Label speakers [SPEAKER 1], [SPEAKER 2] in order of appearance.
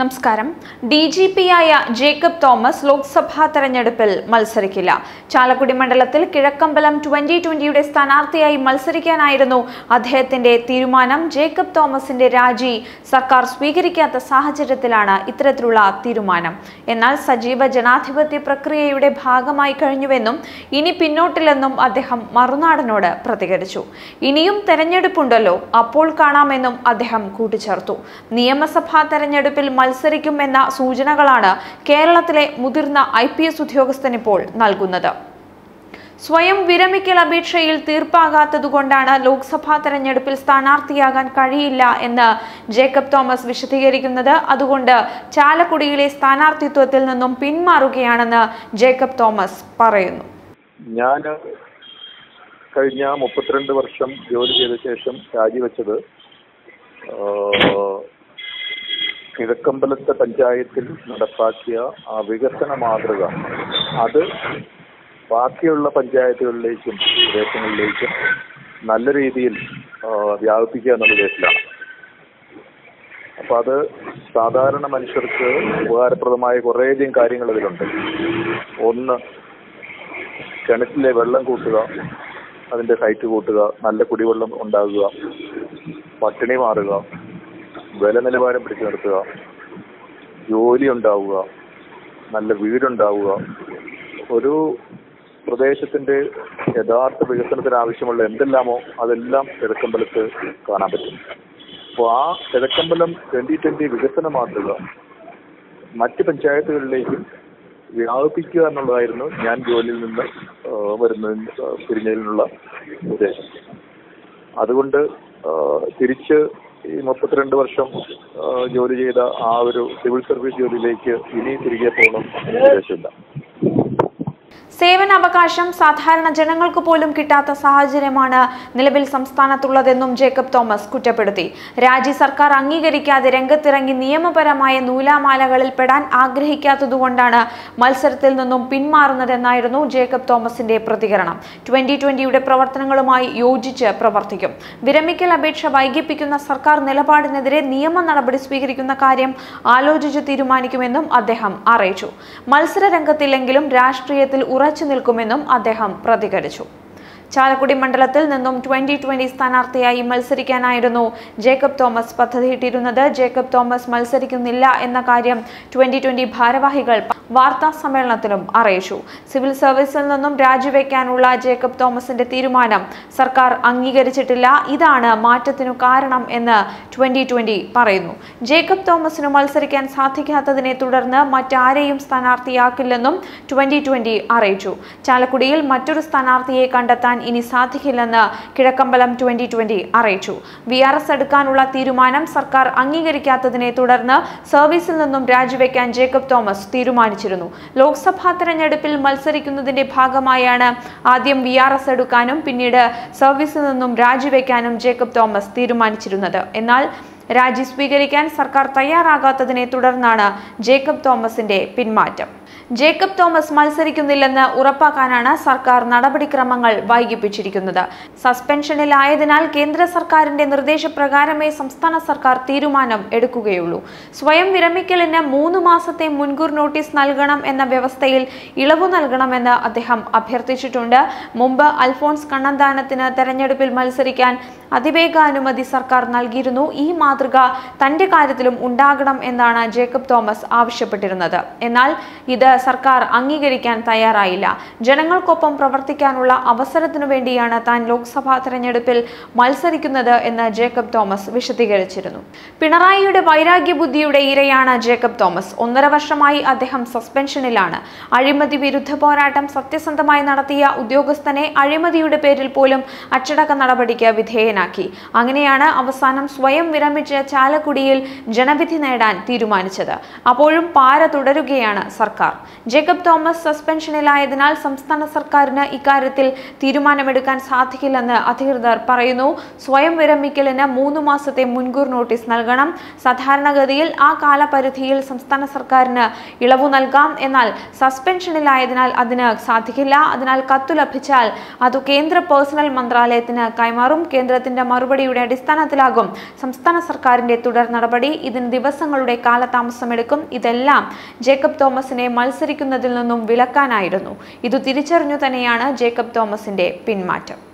[SPEAKER 1] നമസ്കാരം. D G P ആയ ജേക്കബ് തോമസ് ലോക്സഭാ തെരഞ്ഞെടുപ്പിൽ മത്സരിക്കില്ല. ചാലക്കുടി മണ്ഡലത്തിൽ കിഴക്കമ്പലം ട്വന്റി ട്വന്റിയുടെ സ്ഥാനാർത്ഥിയായി മത്സരിക്കാനായിരുന്നു അദ്ദേഹത്തിന്റെ തീരുമാനം. ജേക്കബ് തോമസിന്റെ രാജി സർക്കാർ സ്വീകരിക്കാത്ത സാഹചര്യത്തിലാണ് ഇത്തരത്തിലുള്ള തീരുമാനം. എന്നാൽ സജീവ ജനാധിപത്യ പ്രക്രിയയുടെ ഭാഗമായി കഴിഞ്ഞുവെന്നും ഇനി പിന്നോട്ടില്ലെന്നും അദ്ദേഹം മറുനാടനോട് പ്രതികരിച്ചു. ഇനിയും തെരഞ്ഞെടുപ്പുണ്ടല്ലോ അപ്പോൾ കാണാമെന്നും അദ്ദേഹം കൂട്ടിച്ചേർത്തു. നിയമസഭാ തെരഞ്ഞെടുപ്പിൽ മത്സരിക്കുമെന്ന സൂചനകളാണ് കേരളത്തിലെ മുതിർന്ന ഐ പി എസ് ഉദ്യോഗസ്ഥൻ ഇപ്പോൾ നൽകുന്നത്. സ്വയം വിരമിക്കൽ അപേക്ഷയിൽ തീർപ്പാകാത്തതുകൊണ്ടാണ് ലോക്സഭാ തെരഞ്ഞെടുപ്പിൽ സ്ഥാനാർത്ഥിയാകാൻ കഴിയില്ല എന്ന് ജേക്കബ് തോമസ് വിശദീകരിക്കുന്നത്. അതുകൊണ്ട് ചാലക്കുടിയിലെ സ്ഥാനാർത്ഥിത്വത്തിൽ നിന്നും പിന്മാറുകയാണെന്ന് ജേക്കബ് തോമസ് പറയുന്നു.
[SPEAKER 2] ഞാൻ കഴിഞ്ഞ മുപ്പത്തിരണ്ട് വർഷം ജോലി ചെയ്ത ശേഷം രാജിവെച്ചത് കിഴക്കമ്പലത്തെ പഞ്ചായത്തിൽ നടപ്പാക്കിയ ആ വികസന മാതൃക. അത് ബാക്കിയുള്ള പഞ്ചായത്തുകളിലേക്കും പ്രദേശങ്ങളിലേക്കും നല്ല രീതിയിൽ വ്യാപിപ്പിക്കുക എന്നുള്ള ഉദ്ദേശത്തിലാണ്. അപ്പൊ അത് സാധാരണ മനുഷ്യർക്ക് ഉപകാരപ്രദമായ കുറേയധികം കാര്യങ്ങൾ അതിലുണ്ട്. ഒന്ന് കിണറ്റിലെ വെള്ളം കൂട്ടുക അതിന്റെ ഹൈറ്റ് കൂട്ടുക നല്ല കുടിവെള്ളം ഉണ്ടാകുക പട്ടിണി മാറുക വില നിലവാരം പിടിച്ചു നിർത്തുക. ജോലി ഉണ്ടാവുക. നല്ല വീടുണ്ടാവുക. ഒരു പ്രദേശത്തിന്റെ യഥാർത്ഥ വികസനത്തിന് ആവശ്യമുള്ള എന്തെല്ലാമോ അതെല്ലാം കിഴക്കമ്പലത്ത് കാണാൻ പറ്റും. അപ്പോൾ ആ കിഴക്കമ്പലം ട്വന്റി ട്വന്റി വികസന മാതൃക മറ്റ് പഞ്ചായത്തുകളിലേക്കും വ്യാപിപ്പിക്കുക എന്നുള്ളതായിരുന്നു ഞാൻ ജോലിയിൽ നിന്ന് വരുന്ന പിരിഞ്ഞതിനുള്ള ഉദ്ദേശം. അതുകൊണ്ട് തിരിച്ച് ഈ മുപ്പത്തിരണ്ട് വർഷം ജോലി ചെയ്ത ആ ഒരു സിവിൽ സർവീസ് ജോലിയിലേക്ക് ഇനി തിരികെ പോകണം ഉദ്ദേശമില്ല.
[SPEAKER 1] സേവനാവകാശം സാധാരണ ജനങ്ങൾക്ക് പോലും കിട്ടാത്ത സാഹചര്യമാണ് നിലവിൽ സംസ്ഥാനത്തുള്ളതെന്നും ജേക്കബ് തോമസ് കുറ്റപ്പെടുത്തി. രാജി സർക്കാർ അംഗീകരിക്കാതെ രംഗത്തിറങ്ങി നിയമപരമായ നൂലാമാലകളിൽ പെടാൻ ആഗ്രഹിക്കാത്തതുകൊണ്ടാണ് മത്സരത്തിൽ നിന്നും പിന്മാറുന്നതെന്നായിരുന്നു ജേക്കബ് തോമസിന്റെ പ്രതികരണം. ട്വന്റി ട്വന്റിയുടെ പ്രവർത്തനങ്ങളുമായി യോജിച്ച് പ്രവർത്തിക്കും. വിരമിക്കൽ അപേക്ഷ വൈകിപ്പിക്കുന്ന സർക്കാർ നിലപാടിനെതിരെ നിയമ നടപടി സ്വീകരിക്കുന്ന കാര്യം ആലോചിച്ച് തീരുമാനിക്കുമെന്നും അദ്ദേഹം അറിയിച്ചു. മത്സര രംഗത്തില്ലെങ്കിലും രാഷ്ട്രീയത്തിൽ ഉറച്ചു നിൽക്കുമെന്നും അദ്ദേഹം പ്രതികരിച്ചു ചാലക്കുടി മണ്ഡലത്തിൽ നിന്നും ട്വന്റി ട്വന്റി സ്ഥാനാർത്ഥിയായി മത്സരിക്കാനായിരുന്നു ജേക്കബ് തോമസ് പദ്ധതിയിട്ടിരുന്നത് ജേക്കബ് തോമസ് മത്സരിക്കുന്നില്ല എന്ന കാര്യം ട്വന്റി ട്വന്റി ഭാരവാഹികൾ വാർത്താ സമ്മേളനത്തിലും അറിയിച്ചു. സിവിൽ സർവീസിൽ നിന്നും രാജിവെക്കാനുള്ള ജേക്കബ് തോമസിന്റെ തീരുമാനം സർക്കാർ അംഗീകരിച്ചിട്ടില്ല. ഇതാണ് മാറ്റത്തിനു കാരണം എന്ന് ട്വന്റി ട്വന്റി പറയുന്നു. ജേക്കബ് തോമസിന് മത്സരിക്കാൻ സാധിക്കാത്തതിനെ തുടർന്ന് മറ്റാരെയും സ്ഥാനാർത്ഥിയാക്കില്ലെന്നും ട്വന്റി ട്വന്റി അറിയിച്ചു. ചാലക്കുടിയിൽ മറ്റൊരു സ്ഥാനാർത്ഥിയെ കണ്ടെത്താൻ ഇനി സാധിക്കില്ലെന്ന് കിഴക്കമ്പലം ട്വന്റി ട്വന്റി അറിയിച്ചു. വി ആർ എസ് എടുക്കാനുള്ള തീരുമാനം സർക്കാർ അംഗീകരിക്കാത്തതിനെ തുടർന്ന് സർവീസിൽ നിന്നും രാജിവെക്കാൻ ജേക്കബ് തോമസ് തീരുമാനിച്ചിരുന്നു. ലോക്സഭാ തെരഞ്ഞെടുപ്പിൽ മത്സരിക്കുന്നതിന്റെ ഭാഗമായാണ് ആദ്യം വി ആർ എസ് എടുക്കാനും പിന്നീട് സർവീസിൽ നിന്നും രാജിവെക്കാനും ജേക്കബ് തോമസ് തീരുമാനിച്ചിരുന്നത്. എന്നാൽ രാജി സ്വീകരിക്കാൻ സർക്കാർ തയ്യാറാകാത്തതിനെ തുടർന്നാണ് ജേക്കബ് തോമസിന്റെ പിന്മാറ്റം. ജേക്കബ് തോമസ് മത്സരിക്കുന്നില്ലെന്ന് ഉറപ്പാക്കാനാണ് സർക്കാർ നടപടിക്രമങ്ങൾ വൈകിപ്പിച്ചിരിക്കുന്നത്. സസ്പെൻഷനിലായതിനാൽ കേന്ദ്ര സർക്കാരിന്റെ നിർദ്ദേശപ്രകാരമേ സംസ്ഥാന സർക്കാർ തീരുമാനം എടുക്കുകയുള്ളൂ. സ്വയം വിരമിക്കലിന് മൂന്ന് മാസത്തെ മുൻകൂർ നോട്ടീസ് നൽകണം എന്ന വ്യവസ്ഥയിൽ ഇളവ് നൽകണമെന്ന് അദ്ദേഹം അഭ്യർത്ഥിച്ചിട്ടുണ്ട്. മുമ്പ് അൽഫോൺസ് കണ്ണന്താനത്തിന് തെരഞ്ഞെടുപ്പിൽ മത്സരിക്കാൻ അതിവേഗ അനുമതി സർക്കാർ നൽകിയിരുന്നു. ഈ മാതൃക തന്റെ കാര്യത്തിലും ഉണ്ടാകണം എന്നാണ് ജേക്കബ് തോമസ് ആവശ്യപ്പെട്ടിരുന്നത്. എന്നാൽ ഇത് സർക്കാർ അംഗീകരിക്കാൻ തയ്യാറായില്ല. ജനങ്ങൾക്കൊപ്പം പ്രവർത്തിക്കാനുള്ള അവസരത്തിനു വേണ്ടിയാണ് താൻ ലോക്സഭാ തെരഞ്ഞെടുപ്പിൽ മത്സരിക്കുന്നത് എന്ന് ജേക്കബ് തോമസ് വിശദീകരിച്ചിരുന്നു. പിണറായിയുടെ വൈരാഗ്യ ബുദ്ധിയുടെ ഇരയാണ് ജേക്കബ് തോമസ്. ഒന്നര വർഷമായി അദ്ദേഹം സസ്പെൻഷനിലാണ്. അഴിമതി വിരുദ്ധ പോരാട്ടം സത്യസന്ധമായി നടത്തിയ ഉദ്യോഗസ്ഥനെ അഴിമതിയുടെ പേരിൽ പോലും അച്ചടക്ക നടപടിക്ക് വിധേയനാക്കി. അങ്ങനെയാണ് അവസാനം സ്വയം വിരമിച്ച് ചാലക്കുടിയിൽ ജനവിധി നേടാൻ തീരുമാനിച്ചത്. അപ്പോഴും പാര തുടരുകയാണ് സർക്കാർ. ജേക്കബ് തോമസ് സസ്പെൻഷനിലായതിനാൽ സംസ്ഥാന സർക്കാരിന് ഇക്കാര്യത്തിൽ തീരുമാനമെടുക്കാൻ സാധിക്കില്ലെന്ന് അധികൃതർ പറയുന്നു. സ്വയം വിരമിക്കലിന് മൂന്ന് മാസത്തെ മുൻകൂർ നോട്ടീസ് നൽകണം. സാധാരണഗതിയിൽ ആ കാലപരിധിയിൽ സംസ്ഥാന സർക്കാരിന് ഇളവ് നൽകാം. എന്നാൽ സസ്പെൻഷനിലായതിനാൽ അതിന് സാധിക്കില്ല. അതിനാൽ കത്തു ലഭിച്ചാൽ അത് കേന്ദ്ര പേഴ്സണൽ മന്ത്രാലയത്തിന് കൈമാറും. കേന്ദ്രത്തിന്റെ മറുപടിയുടെ അടിസ്ഥാനത്തിലാകും സംസ്ഥാന സർക്കാരിന്റെ തുടർ നടപടി. ഇതിന് ദിവസങ്ങളുടെ കാലതാമസമെടുക്കും. ഇതെല്ലാം ജേക്കബ് തോമസിനെ മത്സരിക്കുന്നതിൽ നിന്നും വിലക്കാനായിരുന്നു. ഇതു തിരിച്ചറിഞ്ഞു തന്നെയാണ് ജേക്കബ് തോമസിന്റെ പിന്മാറ്റം.